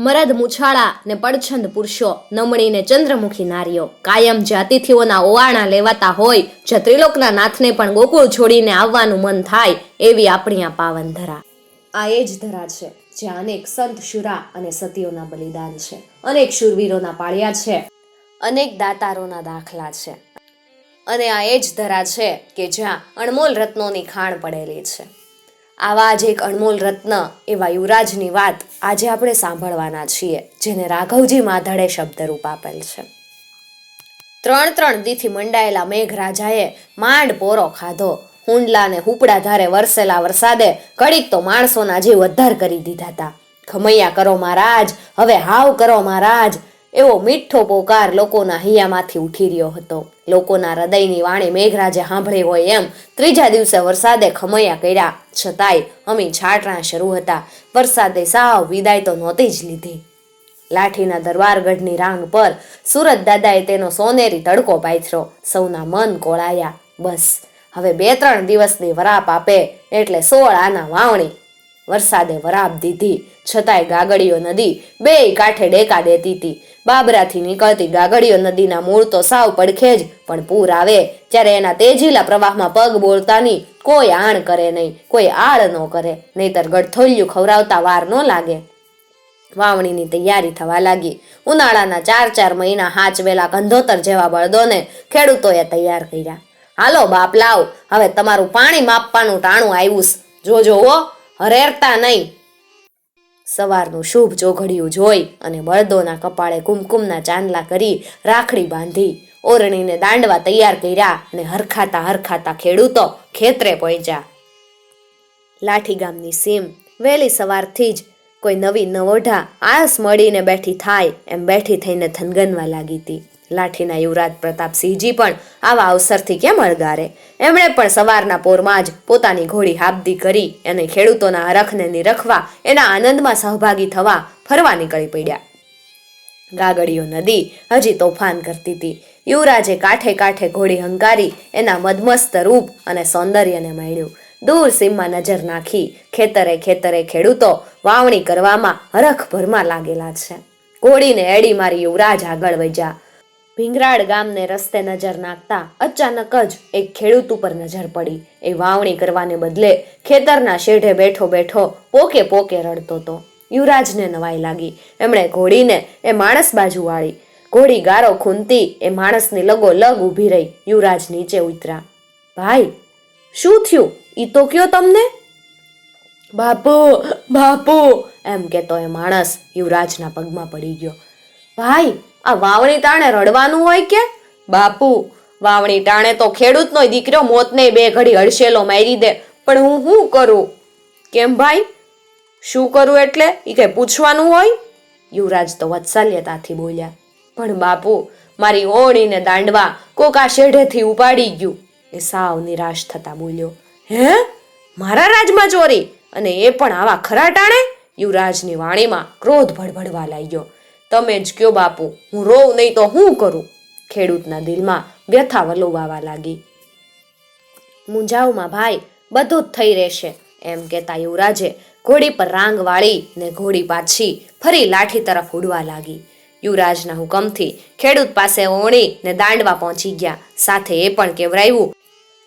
મરદ મુછાળા ને પડછંદ પુરુષો, નમણી ને ચંદ્રમુખી નારીઓ. કાયમ જાતિથીઓના ઓવાણા લેવાતા હોય, જે ત્રિલોકના નાથને પણ ગોકુળ છોડીને આવવાનું મન થાય, એવી આપણી આ પાવન ધરા. આ એ જ ધરા છે જ્યાં અનેક સંત, શુરા અને સતીઓના બલિદાન છે. અનેક શૂરવીરોના પાળિયા છે. અનેક દાતારોના દાખલા છે. અને આ એ જ ધરા છે કે જ્યાં અણમોલ રત્નોની ખાણ પડેલી છે. આવા જ એક અણમોલ રત્ન એવા યુવરાજની વાત આજે આપણે સાંભળવાના છીએ, જેને રાઘવજી માધડે શબ્દરૂપ આપેલ છે. ત્રણ ત્રણ દીથી મંડાયેલા મેઘરાજાએ માંડ પોરો ખાધો. હુંડલા ને હુપડા ધારે વરસેલા વરસાદે કડીક તો માણસોના જીવ અદ્ધાર કરી દીધા હતા. ખમૈયા કરો મહારાજ, હવે હાવ કરો મહારાજ એવો મીઠો પોકાર લોકોના હૈયામાંથી ઉઠી રહ્યો હતો. લોકોના હૃદયની વાણી મેઘરાજે સાંભળી હોય એમ ત્રીજા દિવસે વરસાદે ખમૈયા કર્યા. છતાંય અમી છાંટણા શરૂ હતા. વરસાદે સાવ વિદાય તો નહોતી જ લીધી. લાઠીના દરબારગઢની રાંગ પર સુરત દાદાએ તેનો સોનેરી તડકો પાથર્યો. સૌના મન કોળાયા. બસ. હવે બે ત્રણ દિવસની વરાપ આપે એટલે સોળ આના વાવણી. વરસાદે વરાપ દીધી. છતાંય ગાગડીઓ નદી બેય કાંઠે ડેકા દેતી હતી. બાબરાથી નીકળતી ગાગડીઓ નદીના મૂળ તો સાવ પડખે જ પણ પૂર આવે. ત્યારે એના તેજીલા પ્રવાહમાં પગ બોલતાની કોઈ આણ કરે નહીં, કોઈ આળ ન કરે, નહીતર ગઠોલિયું ખવડાવતા વાર ન લાગે. વાવણીની તૈયારી થવા લાગી. ઉનાળાના ચાર ચાર મહિના હાચવેલા કંધોતર જેવા બળદોને ખેડૂતોએ તૈયાર કર્યા. હાલો બાપ, લાવ. હવે તમારું પાણી માપવાનું ટાણું આવ્યું. જોજો હો, હરેરતા નહીં. સવારનું શુભ ચોઘડિયું જોઈ અને બળદોના કપાળે કુમકુમના ચાંદલા કરી રાખડી બાંધી, ઓરણીને દાંડવા તૈયાર કર્યા અને હરખાતા હરખાતા ખેડૂતો ખેતરે પહોંચ્યા. લાઠી ગામની સીમ વહેલી સવારથી જ કોઈ નવી નવોઢા આળસ મળીને બેઠી થાય એમ બેઠી થઈને થનગનવા લાગી હતી. લાઠીના યુવરાજ પ્રતાપસિંહજી પણ આવા અવસરથી કેમ અળગારે એમણે પણ સવારના પોરમાં જ પોતાની ઘોડી હાબદી કરી અને ખેડૂતોના હરખને નિરખવા, એના આનંદમાં સહભાગી થવા ફરવા નીકળી પડ્યા. ગાગડીઓ નદી હજી તોફાન કરતી હતી. યુવરાજે કાંઠે કાંઠે ઘોડી હંકારી એના મદમસ્ત રૂપ અને સૌંદર્યને માણ્યું. દૂર સીમમાં નજર નાખી ખેતરે ખેતરે ખેડૂતો વાવણી કરવામાં હરખભરમાં લાગેલા છે. ઘોડીને એડી મારી યુવરાજ આગળ વજ્યા ભીંગરાડ ગામને રસ્તે નજર નાખતા અચાનક જ એક ખેડૂત ઉપર નજર પડી. એ વાવણી કરવાને બદલે ખેતરના શેઢે બેઠો બેઠો પોકે પોકે રડતો હતો. યુવરાજને નવાઈ લાગી. એમણે ઘોડીને એ માણસ બાજુ વાળી. ઘોડી ગારો ખૂંદતી એ માણસની લગો લગ ઊભી રહી. યુવરાજ નીચે ઉતરા ભાઈ, શું થયું? ઈ તો કયો તમને? બાપુ બાપુ, એમ કેતો એ માણસ યુવરાજના પગમાં પડી ગયો. ભાઈ આ વાવણી ટાણે રડવાનું હોય કે? બાપુ, વાવણી ટાણે તો ખેડૂતનો દીકરો મોતને બે ઘડી હડસેલો મારી દે, પણ હું શું કરું? કેમ ભાઈ? શું કરું એટલે? એ કંઈ પૂછવાનું હોય? યુવરાજ તો વત્સલ્યતાથી બોલ્યા. પણ બાપુ, મારી ઓણીને દાંડવા કોક આ શેઢેથી ઉપાડી ગયું. એ સાવ નિરાશ થતા બોલ્યો. હે? મારા રાજમાં ચોરી? અને એ પણ આવા ખરા ટાણે? યુવરાજની વાણીમાં ક્રોધ ભડભડવા લાગ્યો. તમે જ કયો બાપુ, હું રોવ નહીં તો હું કરું? ખેડૂતના દિલમાં વ્યથા વલોવાવા લાગી. મુંજાવમાં ભાઈ, બધું જ થઈ રહેશે, એમ કહેતા યુવરાજે ઘોડી પર રાંગ વાળી ને ઘોડી પાછી ફરી લાઠી તરફ ઉડવા લાગી. યુવરાજના હુકમથી ખેડૂત પાસે ઓણી ને દાંડવા પહોંચી ગયા. સાથે એ પણ કેવરાયું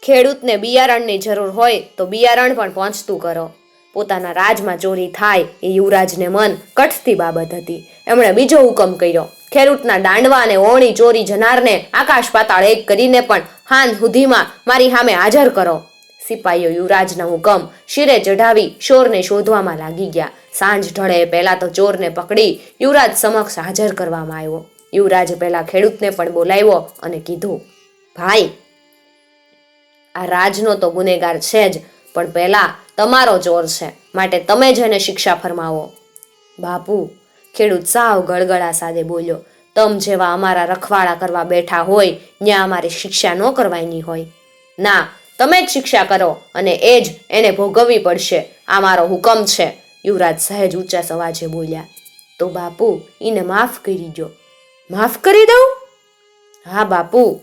ખેડૂતને બિયારણની જરૂર હોય તો બિયારણ પણ પહોંચતું કરો. પોતાના રાજમાં ચોરી થાય એ યુવરાજને મન કઠતી બાબત હતી. એમણે બીજો હુકમ કર્યો. ખેડૂતના દાંડવા અને ઓણી ચોરી જનારને આકાશ પાતાળ એક કરીને પણ હાન સુધીમાં મારી સામે હાજર કરો. સિપાહીઓ યુવરાજના હુકમ શિરે ચઢાવી ચોરને શોધવામાં લાગી ગયા. સાંજ ઢળે પહેલા તો ચોરને પકડી યુવરાજ સમક્ષ હાજર કરવામાં આવ્યો. યુવરાજે પહેલા ખેડૂતને પણ બોલાવ્યો અને કીધું, ભાઈ, આ રાજનો તો ગુનેગાર છે જ, પણ પહેલા તમારો ચોર છે. માટે તમે જ એને શિક્ષા ફરમાવો. બાપુ, ખેડૂત સાવ ગળગળા સાથે બોલ્યો. તમ જેવા અમારા રખવાડા કરવા બેઠા હોય ત્યાં અમારી શિક્ષા ન કરવાની હોય. ના, તમે જ શિક્ષા કરો અને એ જ એને ભોગવવી પડશે. આ મારો હુકમ છે. યુવરાજ સહેજ ઊંચા સવાજે બોલ્યા. તો બાપુ એને માફ કરી દો માફ કરી દઉં? હા બાપુ.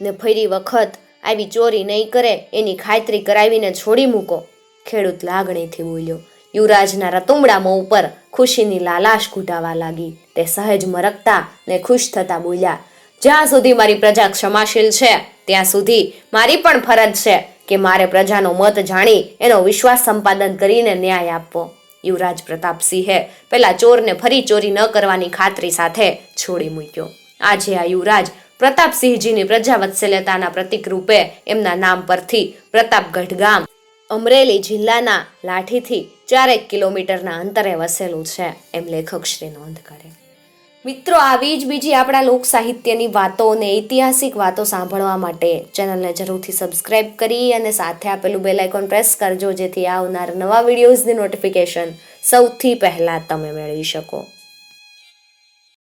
ને ફરી વખત આવી ચોરી નહીં કરે, એની ખાતરી કરાવીને છોડી મૂકો. ખેડૂત લાગણીથી બોલ્યો, યુવરાજના રતુંબડા મોં ઉપર ખુશીની લાલાશ ઘૂંટાવા લાગી. તે સહેજ મરકતા ને ખુશ થતા બોલ્યા, જ્યાં સુધી મારી પ્રજા ક્ષમાશીલ છે, ત્યાં સુધી મારી પણ ફરજ છે કે મારે પ્રજાનો મત જાણી એનો વિશ્વાસ સંપાદન કરીને ન્યાય આપવો. યુવરાજ પ્રતાપસિંહે પહેલા ચોરને ફરી ચોરી ન કરવાની ખાતરી સાથે છોડી મૂક્યો. આજે આ યુવરાજ પ્રતાપસિંહજીની પ્રજા વત્સલ્યતાના પ્રતીક રૂપે એમના નામ પરથી પ્રતાપગઢ ગામ અમરેલી જિલ્લાના લાઠીથી ચારેક કિલોમીટરના અંતરે વસેલું છે એમ લેખક શ્રી નોંધ કરે. મિત્રો, આવી જ બીજી આપણા લોક સાહિત્યની વાતો અને ઐતિહાસિક વાતો સાંભળવા માટે ચેનલને જરૂરથી સબસ્ક્રાઇબ કરી અને સાથે આપેલું બેલ આઇકોન પ્રેસ કરજો જેથી આવનાર નવા વિડીયોઝની નોટિફિકેશન સૌથી પહેલાં તમે મેળવી શકો.